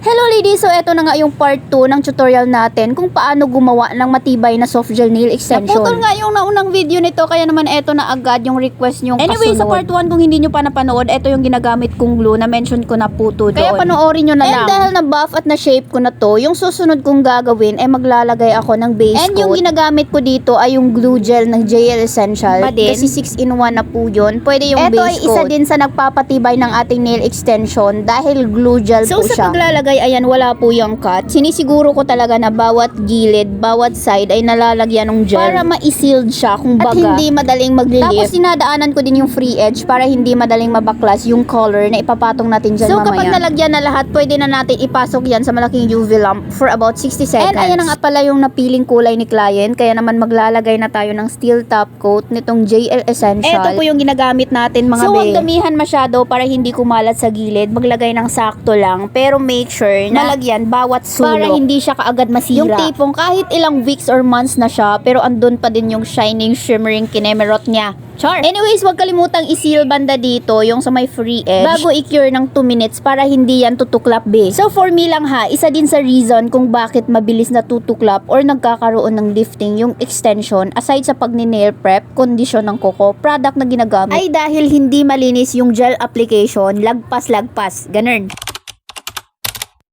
Hello ladies, so eto na nga yung part 2 ng tutorial natin kung paano gumawa ng matibay na soft gel nail extension. Naputol nga yung naunang video nito kaya naman eto na agad yung request nyong Anyway, sa part 1 kung hindi nyo pa napanood, eto yung ginagamit kong glue na mention ko na po to Kaya panoorin nyo na lang. And dahil na buff at na shape ko na to, yung susunod kong gagawin ay maglalagay ako ng base And yung ginagamit ko dito ay yung glue gel ng JL Essential. Pa din? Kasi 6 in 1 na po yun. Pwede yung Eto base ay isa din sa nagpapatibay ng ating nail extension dahil glue gel So, po sa siya. Paglalagay, ayan, wala po yung cut. Sinisiguro ko talaga na bawat gilid, bawat side ay nalalagyan ng gel. Para ma-sealed siya, kung At baga. hindi madaling maglilift. Tapos sinadaanan ko din yung free edge para hindi madaling mabaklas yung color na ipapatong natin dyan So, mamaya. kapag nalagyan na lahat, pwede na natin ipasok yan sa malaking UV lamp for about 60 seconds. And ayan na nga pala yung napiling kulay ni client. Kaya naman maglalagay na tayo ng steel top coat nitong JL Essential. Eto po yung ginagamit natin mga So, be. huwag damihan masyado para hindi kumalat sa gilid. Maglagay ng sakto lang. Pero make sure na malagyan bawat sulok. Para hindi siya kaagad masira. Yung tipong kahit ilang weeks or months na siya, pero andun pa din yung shining, shimmering kinemerot niya. Char. Anyways, huwag kalimutang i-seal banda dito, yung sa may free edge, bago i-cure ng 2 minutes para hindi yan tutuklap, be. So, for me lang ha, isa din sa reason kung bakit mabilis na tutuklap or nagkakaroon ng lifting yung extension, aside sa pagni-nail prep, kondisyon ng koko, product na ginagamit, ay dahil hindi malinis yung gel application, lagpas-lagpas, ganun.